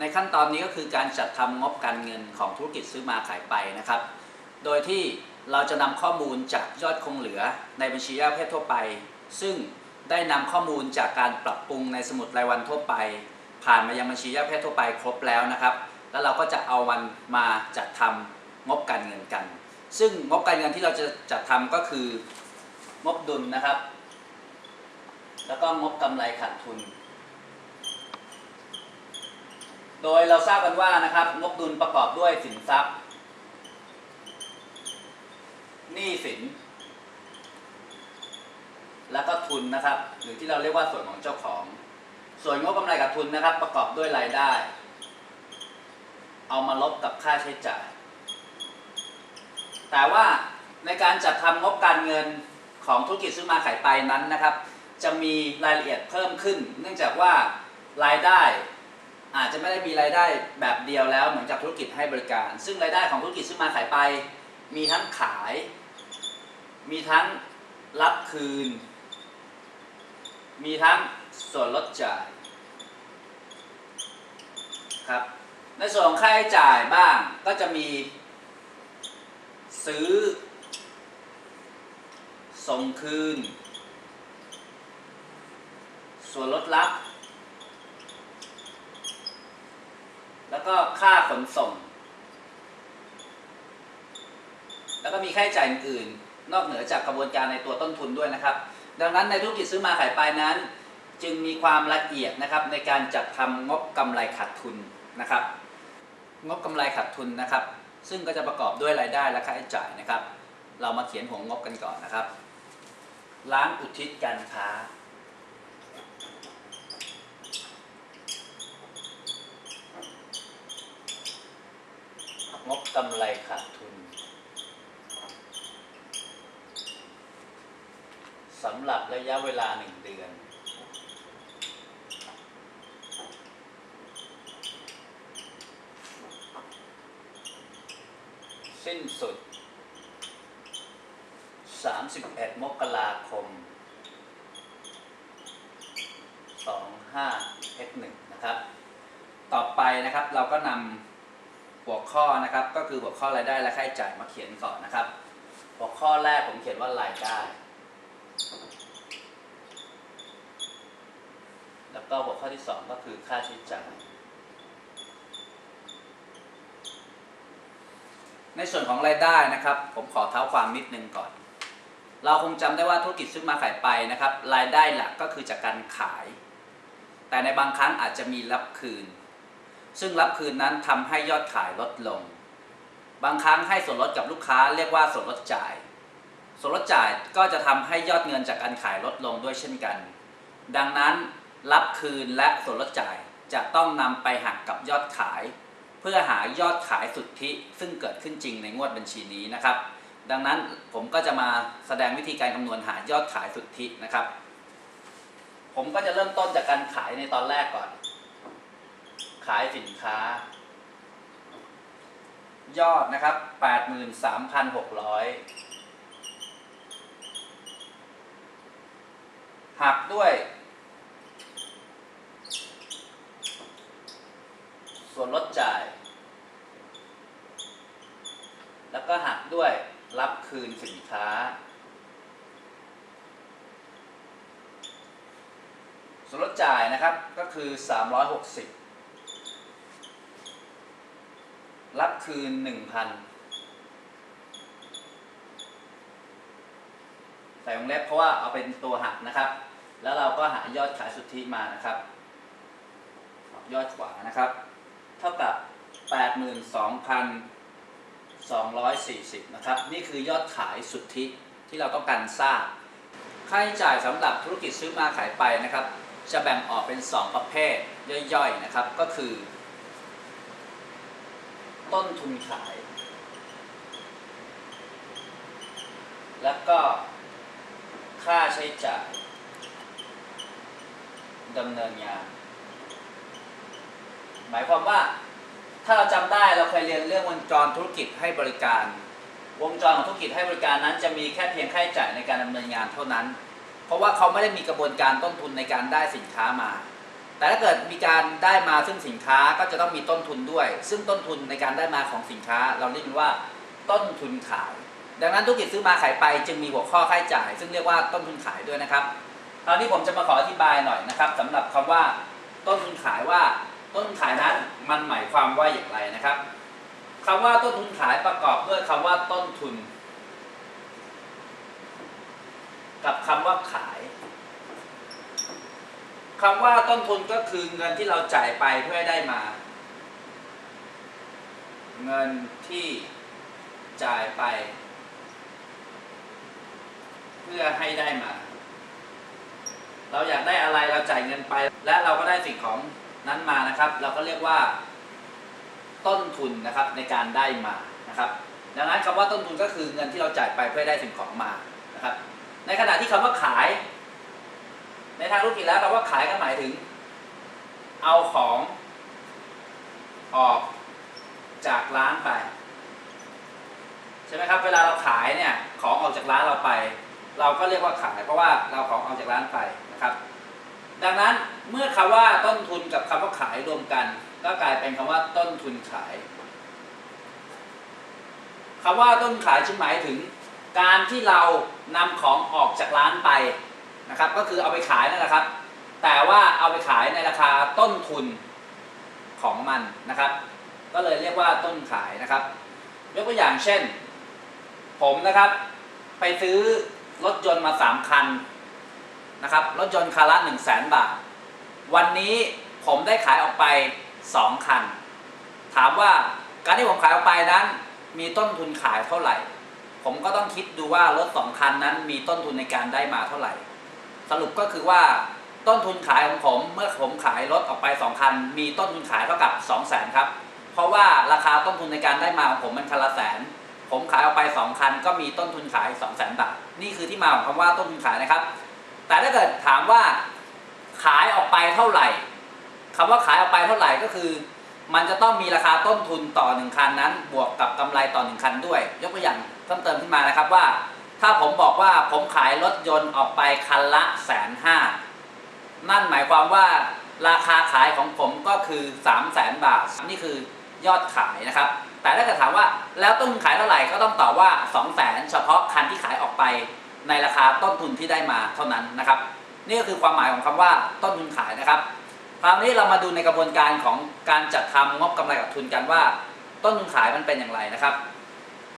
ในขั้นตอนนี้ก็คือการจัดทำงบการเงินของธุรกิจซื้อมาขายไปนะครับ โดยที่เราจะนำข้อมูลจากยอดคงเหลือในบัญชียอดประเภททั่วไป ซึ่งได้นำข้อมูลจากการปรับปรุงในสมุดรายวันทั่วไป ผ่านมายังบัญชียอดประเภททั่วไปครบแล้วนะครับ แล้วเราก็จะเอามันมาจัดทำงบการเงินกัน ซึ่งงบการเงินที่เราจะจัดทำก็คืองบดุลนะครับ แล้วก็งบกำไรขาดทุน โดยเราทราบกันว่านะครับงบดุลประกอบด้วยสินทรัพย์หนี้สิน แล้วก็ทุนนะครับ หรือที่เราเรียกว่าส่วนของเจ้าของ ส่วนงบกำไรขาดทุนนะครับ ประกอบด้วยรายได้ เอามาลบกับค่าใช้จ่าย แต่ว่าในการจัดทำงบการเงินของธุรกิจซื้อมาขายไปนั้นนะครับ จะมีรายละเอียดเพิ่มขึ้น เนื่องจากว่ารายได้ อาจจะไม่ได้มีรายได้แบบเดียวแล้วเหมือนกับธุรกิจให้บริการ ซึ่งรายได้ของธุรกิจซื้อมาขายไป มีทั้งขาย มีทั้งรับคืน มีทั้งส่วนลดจ่ายครับในส่วนของค่าใช้จ่ายบ้างก็จะมีซื้อ ส่งคืน ส่วนลดรับ แล้วก็ค่าขนส่ง แล้วก็มีค่าใช้จ่ายอื่น นอกเหนือจากกระบวนการในตัวต้นทุนด้วยนะครับ ดังนั้นในธุรกิจซื้อมาขายไปนั้น จึงมีความละเอียดนะครับในการจัดทำงบกำไรขาดทุนนะครับ งบกำไรขาดทุนนะครับ ซึ่งก็จะประกอบด้วยรายได้และค่าใช้จ่ายนะครับ เรามาเขียนหัวงบกันก่อนนะครับร้านอุทิศการค้า งบกำไรขาดทุนสำหรับระยะเวลาหนึ่งเดือน สิ้นสุด 31 มกราคม 25 x 1นะครับ ต่อไปนะครับเราก็นำ หัวข้อนะครับก็คือหัวข้อรายได้และค่าใช้จ่ายมาเขียนก่อนนะครับ หัวข้อแรกผมเขียนว่ารายได้ แล้วก็หัวข้อที่สองก็คือค่าใช้จ่าย ในส่วนของรายได้นะครับ ผมขอเท้าความนิดนึงก่อน เราคงจำได้ว่าธุรกิจซื้อมาขายไปนะครับ รายได้หลักก็คือจากการขาย แต่ในบางครั้งอาจจะมีรับคืน ซึ่งรับคืนนั้นทำให้ยอดขายลดลง บางครั้งให้ส่วนลดกับลูกค้าเรียกว่าส่วนลดจ่าย ส่วนลดจ่ายก็จะทำให้ยอดเงินจากการขายลดลงด้วยเช่นกัน ดังนั้นรับคืนและส่วนลดจ่ายจะต้องนำไปหักกับยอดขาย เพื่อหายอดขายสุทธิซึ่งเกิดขึ้นจริงในงวดบัญชีนี้นะครับ ดังนั้นผมก็จะมาแสดงวิธีการคำนวณหายอดขายสุทธินะครับ ผมก็จะเริ่มต้นจากการขายในตอนแรกก่อน ขายสินค้า ยอดนะครับ 83,600 หักด้วย ส่วนลดจ่าย แล้วก็หักด้วยรับคืนสินค้า ส่วนลดจ่ายนะครับก็คือ 360 รับคืน1,000ใส่วงเล็บเพราะว่าเอาเป็นตัวหักนะครับ แล้วเราก็หายอดขายสุทธิมานะครับ ยอดขวานะครับ เท่ากับ 82,240 นะครับ นี่คือยอดขายสุทธิที่เราต้องการทราบ ค่าใช้จ่ายสำหรับธุรกิจซื้อมาขายไปนะครับ จะแบ่งออกเป็น 2 ประเภทย่อยๆนะครับ ก็คือ ต้นทุนขาย แล้วก็ค่าใช้จ่ายดำเนินงาน หมายความว่าถ้าเราจำได้เราเคยเรียนเรื่องวงจรธุรกิจให้บริการ วงจรของธุรกิจให้บริการนั้น จะมีแค่เพียงค่าใช้จ่ายในการดำเนินงานเท่านั้น เพราะว่าเขาไม่ได้มีกระบวนการต้นทุนในการได้สินค้ามา แต่ถ้าเกิดมีการได้มาซึ่งสินค้าก็จะต้องมีต้นทุนด้วย ซึ่งต้นทุนในการได้มาของสินค้า เราเรียกว่าต้นทุนขาย ดังนั้นธุรกิจซื้อมาขายไปจึงมีหัวข้อค่าใช้จ่าย ซึ่งเรียกว่าต้นทุนขายด้วยนะครับคราวนี้ผมจะมาขออธิบายหน่อยนะครับสำหรับคำว่าต้นทุนขายว่าต้นทุนขายนั้นมันหมายความว่าอย่างไรนะครับคำว่าต้นทุนขายประกอบด้วยคำว่าต้นทุน กับคำว่าขาย คำว่าต้นทุนก็คือเงินที่เราจ่ายไปเพื่อได้มา เงินที่จ่ายไป เพื่อให้ได้มา เราอยากได้อะไรเราจ่ายเงินไป และเราก็ได้สิ่งของนั้นมานะครับ เราก็เรียกว่า ต้นทุนนะครับในการได้มานะครับ ดังนั้นคำว่าต้นทุนก็คือเงินที่เราจ่ายไปเพื่อได้สิ่งของมานะครับ ในขณะที่คำว่าขาย ในทางธุรกิจแล้วคำว่าขายก็หมายถึง เอาของออกจากร้านไปใช่ไหมครับ เวลาเราขายเนี่ยของออกจากร้านเราไป เราก็เรียกว่าขาย เพราะว่าเราของออกจากร้านไปนะครับ ดังนั้นเมื่อคำว่าต้นทุนกับคำว่าขายรวมกัน ก็กลายเป็นคำว่าต้นทุนขายคำว่าต้นขายจึงหมายถึง การที่เรานำของออกจากร้านไป นะครับ ก็คือเอาไปขายนั่นแหละครับ แต่ว่าเอาไปขายในราคาต้นทุนของมันนะครับ ก็เลยเรียกว่าต้นขายนะครับยกตัวอย่างเช่น ผมนะครับ ไปซื้อรถยนต์มาสามคันนะครับรถยนต์คันละหนึ่งแสนบาท วันนี้ผมได้ขายออกไปสองคัน ถามว่าการที่ผมขายออกไปนั้น มีต้นทุนขายเท่าไหร่ ผมก็ต้องคิดดูว่ารถสองคันนั้นมีต้นทุนในการได้มาเท่าไหร่ สรุปก็คือว่าต้นทุนขายของผมเมื่อผมขายรถออกไปสองคัน มีต้นทุนขายเท่ากับ 2 0 0แสนครับ เพราะว่าราคาต้นทุนในการได้มาของผมมันคันละแสน ผมขายออกไป 2 คัน ก็มีต้นทุนขาย 2 0 0แสนบาท นี่คือที่มาของคำว่าต้นทุนขายนะครับ แต่ถ้าเกิดถามว่าขายออกไปเท่าไหร่คำว่าขายออกไปเท่าไหร่ก็คือ มันจะต้องมีราคาต้นทุนต่อหนึ่งคันนั้น บวกกับกำไรต่อหนึ่งคันด้วย ยกตัวอย่างเพิ่มเติมขึ้นมานะครับว่า ถ้าผมบอกว่าผมขายรถยนต์ออกไปคันละแสนห้านั่นหมายความว่าราคาขายของผมก็คือ3 0 0แสนบาท นี่คือยอดขายนะครับ แต่ถ้าเกิดถามว่าแล้วต้นทุนขายเท่าไหร่ก็ต้องตอบว่า 2 0 0แสนเฉพาะคันที่ขายออกไป ในราคาต้นทุนที่ได้มาเท่านั้นนะครับ นี่ก็คือความหมายของคำว่าต้นทุนขายนะครับคราวนี้เรามาดูในกระบวนการของการจัดทำงบกำไรกับทุนกันว่า ต้นทุนขายมันเป็นอย่างไรนะครับ